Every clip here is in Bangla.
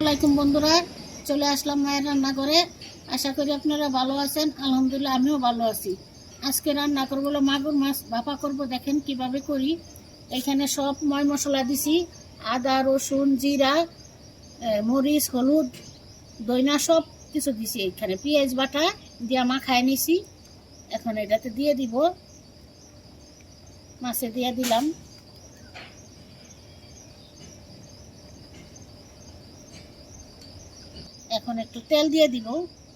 আসসালামাইকুম বন্ধুরা, চলে আসলাম মায়ের রান্না করে আশা করি আপনারা ভালো আছেন, আলহামদুলিল্লাহ আমিও ভালো আছি। আজকে রান্না করব হলো মাগুর মাছ, ভাপা করব, দেখেন কীভাবে করি। এখানে সব ময় মশলা দিছি, আদা, রসুন, জিরা মরিচ, হলুদ, দইনা সব কিছু দিছি এখানে। পেঁয়াজ বাটা দিয়া মাখায় নিছি, এখন এটাতে দিয়ে দিব। মাছে দিয়ে দিলাম। এখন একটু তেল দিয়ে দিব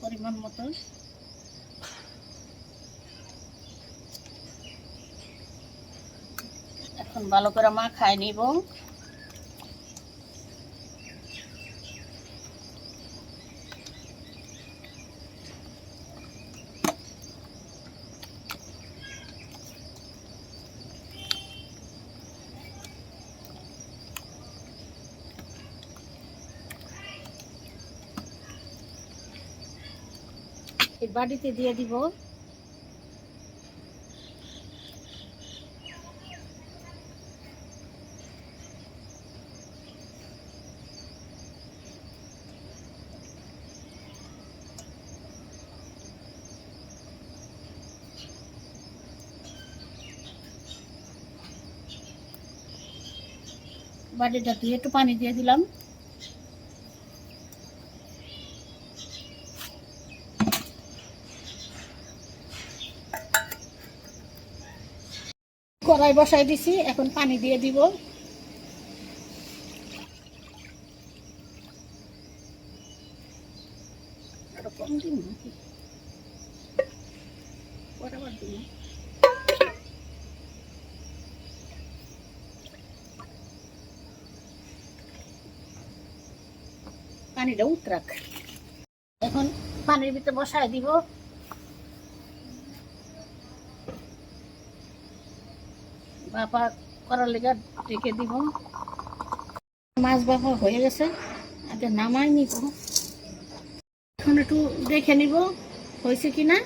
পরিমাণ মতো। এখন ভালো করে মাখায় নিব। এই বাটিতে দিয়ে দিব বাটিটা দিয়ে একটু পানি দিয়ে দিলাম কড়াই বসাই দিছি এখন পানি দিয়ে দিব। পানিটা উতরাক এখন পানির ভিতরে বসায় দিব। বাপা করার লেগে ডেকে দিব। মাছ বাপা হয়ে গেছে, আগে নামাই নিব। এখন একটু দেখে নিব, হয়েছে কি না।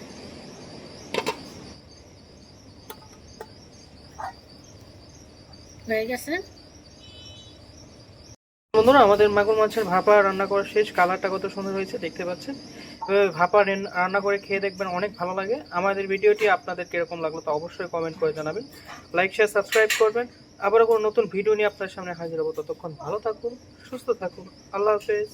হয়ে গেছে। বন্ধুরা, আমাদের মাগুর মাছের ভাপা রান্না করা শেষ, কালারটা কত সুন্দর হয়েছে দেখতে পাচ্ছেন। এভাবে ভাপা রান্না করে খেয়ে দেখবেন অনেক ভালো লাগে। আমাদের ভিডিওটি আপনাদের কীরকম লাগল তা অবশ্যই কমেন্ট করে জানাবেন। লাইক শেয়ার সাবস্ক্রাইব করবেন। আবারও কোনো নতুন ভিডিও নিয়ে আপনার সামনে হাজির হব। ততক্ষণ ভালো থাকুন, সুস্থ থাকুন। আল্লাহ হাফেজ।